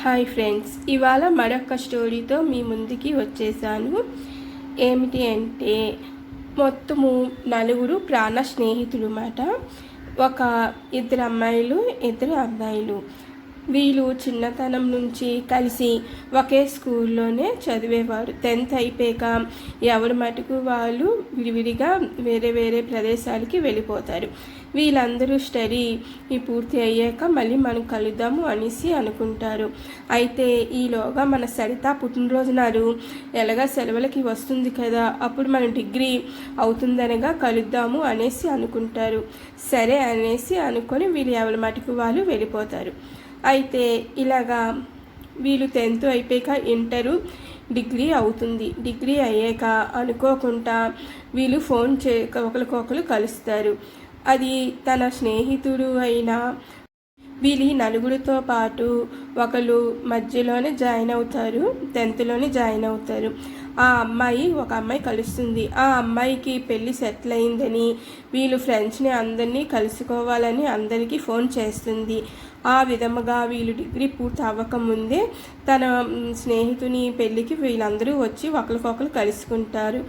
Hi friends ఇవాళ మరొక స్టోరీతో మీ ముందుకి వచ్చేసాను. ఏమిటి అంటే మొత్తము నలుగురు ప్రాణ స్నేహితులు మాట. ఒక ఇద్దరు అమ్మాయిలు ఇద్దరు అబ్బాయిలు. వీళ్ళు చిన్నతనం నుంచి కలిసి ఒకే స్కూల్లోనే చదివేవారు. టెన్త్ అయిపోయాక ఎవరి మటుకు వాళ్ళు విడివిడిగా వేరే వేరే ప్రదేశాలకి వెళ్ళిపోతారు. వీళ్ళందరూ స్టడీ ఈ పూర్తి అయ్యాక మళ్ళీ మనం కలుద్దాము అనేసి అనుకుంటారు. అయితే ఈలోగా మన సరిత పుట్టినరోజు నాడు ఎలాగా సెలవులకి వస్తుంది కదా అప్పుడు మనం డిగ్రీ అవుతుందనగా కలుద్దాము అనేసి అనుకుంటారు. సరే అనేసి అనుకొని వీళ్ళు ఎవరి మటుకు వాళ్ళు వెళ్ళిపోతారు. అయితే ఇలాగా వీళ్ళు టెన్త్ అయిపోయాక ఇంటరు డిగ్రీ అవుతుంది. డిగ్రీ అయ్యాక అనుకోకుండా వీళ్ళు ఫోన్ చే ఒకరికొకరు కలుస్తారు. అది తన స్నేహితుడు అయినా వీళ్ళు నలుగురితో పాటు ఒకళ్ళు మధ్యలోనే జాయిన్ అవుతారు టెన్త్లోనే జాయిన్ అవుతారు. ఆ అమ్మాయి ఒక అమ్మాయి కలుస్తుంది. ఆ అమ్మాయికి పెళ్ళి సెటిల్ అయిందని వీళ్ళు ఫ్రెండ్స్ని అందరినీ కలుసుకోవాలని అందరికీ ఫోన్ చేస్తుంది. ఆ విధముగా వీళ్ళు డిగ్రీ పూర్తి అవ్వకముందే తన స్నేహితుని పెళ్ళికి వీళ్ళందరూ వచ్చి ఒకరికొకరు కలుసుకుంటారు.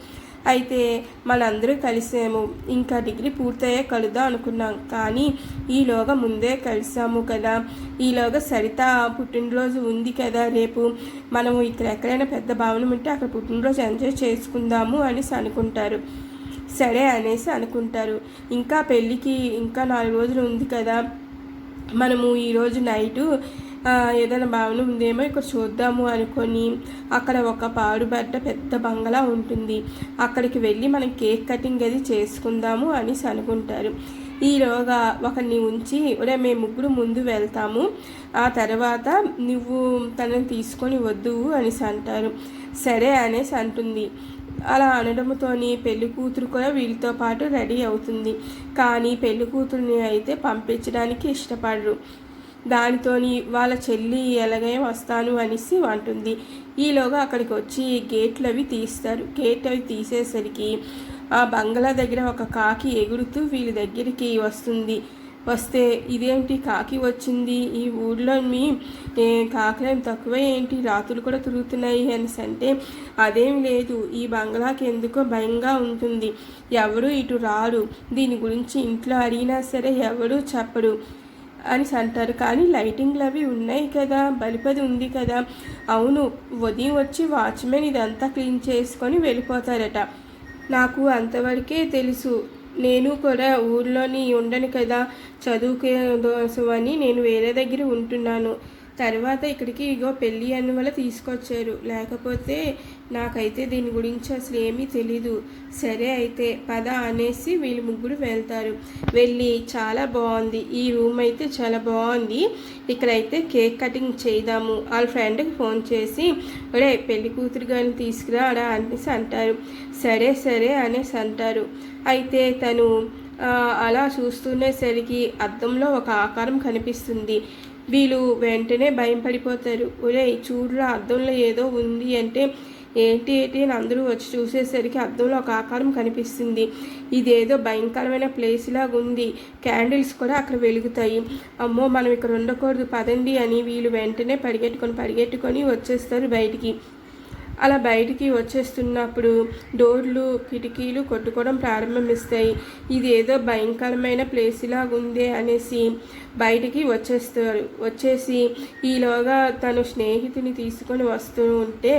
అయితే మనందరూ కలిసాము. ఇంకా డిగ్రీ పూర్తయ్యే కలుదాం అనుకున్నాం. కానీ ఈలోగా ముందే కలిసాము కదా. ఈలోగా సరిత పుట్టినరోజు ఉంది కదా. రేపు మనము ఇక్కడ ఎక్కడైనా పెద్ద భవనం ఉంటే అక్కడ పుట్టినరోజు ఎంజాయ్ చేసుకుందాము అనేసి అనుకుంటారు. సరే అనేసి అనుకుంటారు. ఇంకా పెళ్ళికి ఇంకా నాలుగు రోజులు ఉంది కదా. మనము ఈరోజు నైటు ఏదైనా భవనం ఉందేమో ఇక్కడ చూద్దాము అనుకొని అక్కడ ఒక పాడుబడ్డ పెద్ద బంగళా ఉంటుంది. అక్కడికి వెళ్ళి మనం కేక్ కటింగ్ అది చేసుకుందాము అనేసి అనుకుంటారు. ఈలోగా ఒకరిని ఉంచి ఒరే మేము ముగ్గురు ముందు వెళ్తాము. ఆ తర్వాత నువ్వు తనని తీసుకొని వద్దు అనేసి అంటారు. సరే అనేసి అంటుంది. అలా అనడంతోని పెళ్ళి కూతురు కూడా వీళ్ళతో పాటు రెడీ అవుతుంది. కానీ పెళ్ళి కూతురుని అయితే పంపించడానికి ఇష్టపడరు. దానితోని వాళ్ళ చెల్లి ఎలాగే వస్తాను అనేసి అంటుంది. ఈలోగా అక్కడికి వచ్చి గేట్లు అవి తీస్తారు. గేట్ అవి తీసేసరికి ఆ బంగ్లా దగ్గర ఒక కాకి ఎగురుతూ వీళ్ళ దగ్గరికి వస్తుంది. వస్తే ఇదేంటి కాకి వచ్చింది? ఈ ఊళ్ళో మీ కాకులేం తక్కువ ఏంటి? రాత్రులు కూడా తిరుగుతున్నాయి అనేసి అంటే అదేం లేదు. ఈ బంగ్లాకి ఎందుకో భయంగా ఉంటుంది. ఎవరు ఇటు రారు. దీని గురించి ఇంట్లో అడిగినా సరే ఎవరు చెప్పరు. అని అంటారు. కానీ లైటింగ్లు అవి ఉన్నాయి కదా బలిపది ఉంది కదా. అవును ఉదయం వచ్చి వాచ్మెన్ ఇదంతా క్లీన్ చేసుకొని వెళ్ళిపోతారట. నాకు అంతవరకే తెలుసు. నేను కూడా ఊర్లోని ఉండను కదా చదువుకే అని నేను వేరే దగ్గర ఉంటున్నాను. తర్వాత ఇక్కడికి ఇగో పెళ్ళి అన్న వల్ల తీసుకొచ్చారు. లేకపోతే నాకైతే దీని గురించి అసలు ఏమీ తెలీదు. సరే అయితే పద అనేసి వీళ్ళు ముగ్గురు వెళ్తారు. వెళ్ళి చాలా బాగుంది. ఈ రూమ్ అయితే చాలా బాగుంది. ఇక్కడైతే కేక్ కటింగ్ చేద్దాము. వాళ్ళ ఫ్రెండ్కి ఫోన్ చేసి ఒరే పెళ్ళి కూతురు గారిని తీసుకురా అనేసి అంటారు. సరే సరే అనేసి అంటారు. అయితే తను అలా చూస్తునేసరికి అద్దంలో ఒక ఆకారం కనిపిస్తుంది. వీళ్ళు వెంటనే భయం పడిపోతారు ఒరే చూడురా అద్దంలో ఏదో ఉంది అంటే ఏంటి ఏంటి అని అందరూ వచ్చి చూసేసరికి అద్దంలో ఒక ఆకారం కనిపిస్తుంది. ఇదేదో భయంకరమైన ప్లేస్ లాగా ఉంది. క్యాండిల్స్ కూడా అక్కడ వెలుగుతాయి. అమ్మో మనం ఇక్కడ ఉండకూడదు పదండి అని వీళ్ళు వెంటనే పరిగెట్టుకొని పరిగెట్టుకొని వచ్చేస్తారు బయటికి. అలా బయటికి వచ్చేస్తున్నప్పుడు డోర్లు కిటికీలు కొట్టుకోవడం ప్రారంభమిస్తాయి. ఇది ఏదో భయంకరమైన ప్లేస్ లాగా ఉంది అనేసి బయటికి వచ్చేస్తారు. వచ్చేసి ఈలోగా తను స్నేహితుని తీసుకొని వస్తూ ఉంటే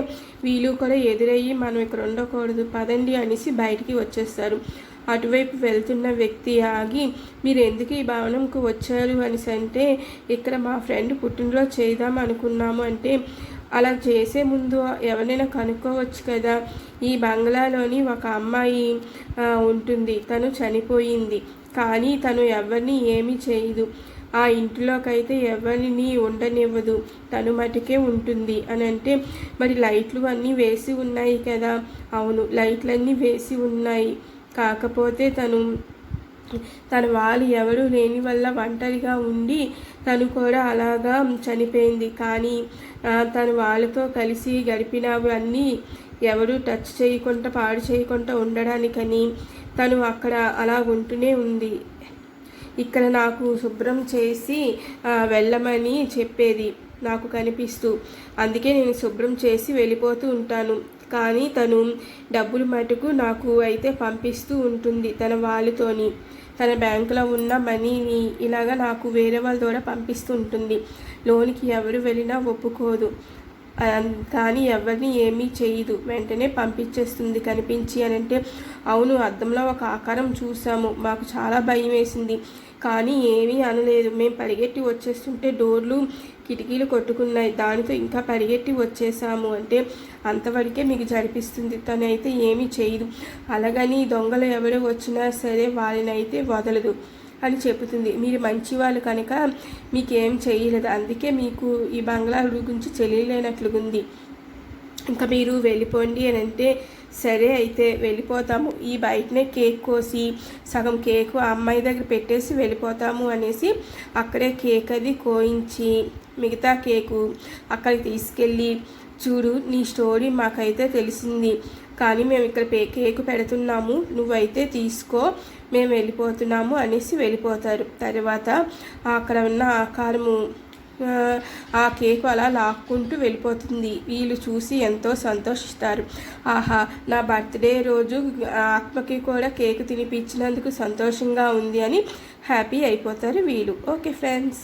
వీళ్ళు కూడా ఎదురయ్యి మనం ఇక్కడ ఉండకూడదు పదండి అనేసి బయటికి వచ్చేస్తారు. అటువైపు వెళ్తున్న వ్యక్తి ఆగి మీరు ఎందుకు ఈ భవనంకు వచ్చారు? అనేసి అంటే ఇక్కడ మా ఫ్రెండ్ పుట్టినరోజు చేద్దాం అనుకున్నాము. అంటే అలా చేసే ముందు ఎవరైనా కనుక్కోవచ్చు కదా? ఈ బంగ్లాలోని ఒక అమ్మాయి ఉంటుంది. తను చనిపోయింది. కానీ తను ఎవరిని ఏమీ చేయదు. ఆ ఇంటిలోకైతే ఎవరిని ఉండనివ్వదు. తను మటుకే ఉంటుంది అని అంటే మరి లైట్లు అన్నీ వేసి ఉన్నాయి కదా? అవును లైట్లన్నీ వేసి ఉన్నాయి. కాకపోతే తను తన వాళ్ళు ఎవరు లేని వల్ల ఒంటరిగా ఉండి తను కూడా అలాగా చనిపోయింది. కానీ తను వాళ్ళతో కలిసి గడిపినవన్నీ ఎవరు టచ్ చేయకుండా పాడు చేయకుండా ఉండడానికని తను అక్కడ అలా ఉంటూనే ఉంది. ఇక్కడ నాకు శుభ్రం చేసి వెళ్ళమని చెప్పేది నాకు కనిపిస్తూ అందుకే నేను శుభ్రం చేసి వెళ్ళిపోతూ ఉంటాను. కానీ తను డబ్బులు మటుకు నాకు అయితే పంపిస్తూ ఉంటుంది తన వాళ్ళతోని. తన బ్యాంకులో ఉన్న మనీని ఇలాగా నాకు వేరే వాళ్ళ ద్వారా పంపిస్తూ ఉంటుంది. లోనికి ఎవరు వెళ్ళినా ఒప్పుకోదు. కానీ ఎవరిని ఏమీ చేయదు. వెంటనే పంపించేస్తుంది కనిపించి అని అంటే అవును అద్దంలో ఒక ఆకారం చూసాము మాకు చాలా భయం వేసింది. కానీ ఏమీ అనలేదు. మేము పరిగెట్టి వచ్చేస్తుంటే డోర్లు కిటికీలు కొట్టుకున్నాయి. దానితో ఇంకా పరిగెట్టి వచ్చేసాము అంటే అంతవరకే మీకు జరిపిస్తుంది. తను అయితే ఏమీ చేయదు. అలాగని దొంగలు ఎవరు వచ్చినా సరే వాళ్ళని అయితే వదలదు అని చెబుతుంది. మీరు మంచి వాళ్ళు కనుక మీకేం చేయలేదు. అందుకే మీకు ఈ బంగ్లా గురించి తెలియలేనట్లుగుంది. ఇంకా మీరు వెళ్ళిపోండి అని అంటే సరే అయితే వెళ్ళిపోతాము. ఈ బయటనే కేక్ కోసి సగం కేకు ఆ అమ్మాయి దగ్గర పెట్టేసి వెళ్ళిపోతాము అనేసి అక్కడే కేక్ అది కోయించి మిగతా కేకు అక్కడికి తీసుకెళ్ళి చూడు నీ స్టోరీ మాకైతే తెలిసింది. కానీ మేము ఇక్కడ పే కేకు పెడుతున్నాము. నువ్వైతే తీసుకో మేము వెళ్ళిపోతున్నాము అనేసి వెళ్ళిపోతారు. తర్వాత అక్కడ ఉన్న ఆకారము ఆ, కేకు అలా లాక్కుంటూ వెళ్ళిపోతుంది. వీళ్ళు చూసి ఎంతో సంతోషిస్తారు. ఆహా నా బర్త్డే రోజు ఆత్మకి కూడా కేకు తినిపించినందుకు సంతోషంగా ఉంది అని హ్యాపీ అయిపోతారు వీళ్ళు. Okay friends.